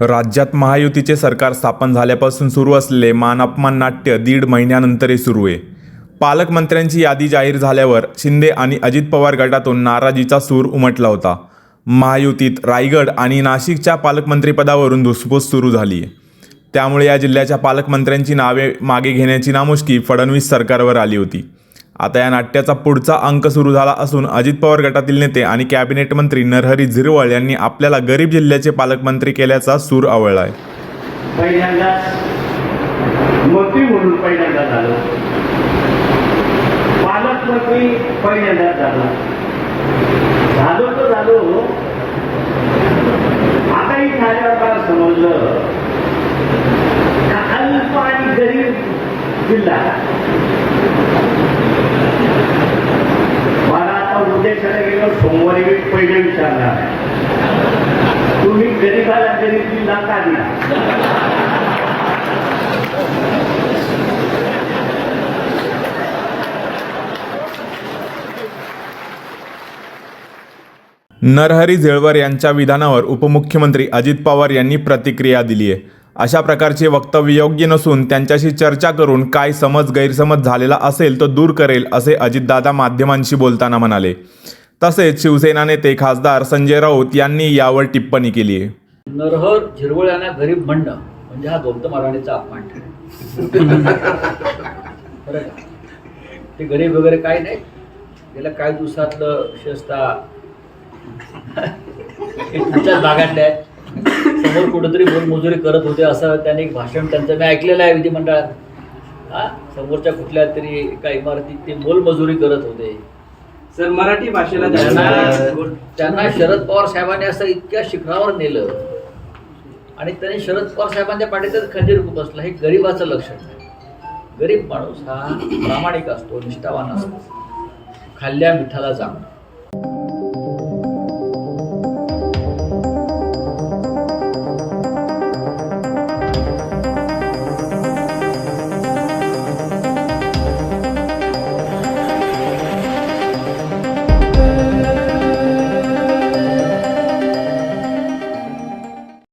राज्यात महायुतीचे सरकार स्थापन झाल्यापासून सुरू असलेले मानअपमान नाट्य दीड महिन्यानंतरही सुरू आहे. पालकमंत्र्यांची यादी जाहीर झाल्यावर शिंदे आणि अजित पवार गटातून नाराजीचा सूर उमटला होता. महायुतीत रायगड आणि नाशिकच्या पालकमंत्रीपदावरून धुसफूस सुरू झाली आहे. त्यामुळे या जिल्ह्याच्या पालकमंत्र्यांची नावे मागे घेण्याची नामुष्की फडणवीस सरकारवर आली होती. आता या नाट्याचा पुढचा अंक सुरू झाला असून अजित पवार गटातील नेते आणि कॅबिनेट मंत्री नरहरी झिरवळ यांनी आपल्याला गरीब जिल्ह्याचे पालकमंत्री केल्याचा सूर आवळला आहे मंत्री म्हणून पहिल्यांदा झालं. पालकमंत्री पहिल्यांदा झालो. झालो तर झालो. आताही झाल्यावर मला समजलं. अल्प आणि गरीब जिल्हा पहिले विचारणार तुम्ही गरीबाला गरीब दिला का दिला. नरहरी झेळवर यांच्या विधानावर उपमुख्यमंत्री अजित पवार यांनी प्रतिक्रिया दिली आहे. अशा प्रकारचे वक्तव्य योग्य नसून त्यांच्याशी चर्चा करून काय समज गैरसमज झालेला असेल तो दूर करेल असे अजितदादा माध्यमांशी बोलताना म्हणाले. तसेच शिवसेना नेते खासदार संजय राऊत यांनी यावर टिप्पणी केली आहे. नरहर झिरवळ यांना गरीब म्हणणं म्हणजे हा गौतम अडाणीचा अपमान ते गरीब वगैरे काही नाही. गेल्या काही दिवसातलं विशेषतः हे तुमच्याच भागातले समोर कुठेतरी मोलमजुरी करत होते असं त्यांनी एक भाषण त्यांचं मी ऐकलेलं आहे विधिमंडळात. हा? समोरच्या कुठल्या तरी एका इमारतीत ते मोलमजुरी करत होते. सर मराठी भाषेला त्यांना त्यांना शरद पवार साहेबांनी असं इतक्या शिखरावर नेलं आणि त्यांनी शरद पवार साहेबांच्या पाठीतच खंजीर बसला हे गरीबाचं लक्षण आहे. गरीब माणूस हा प्रामाणिक असतो निष्ठावान असतो. खाल्ल्या मिठाला जाणतो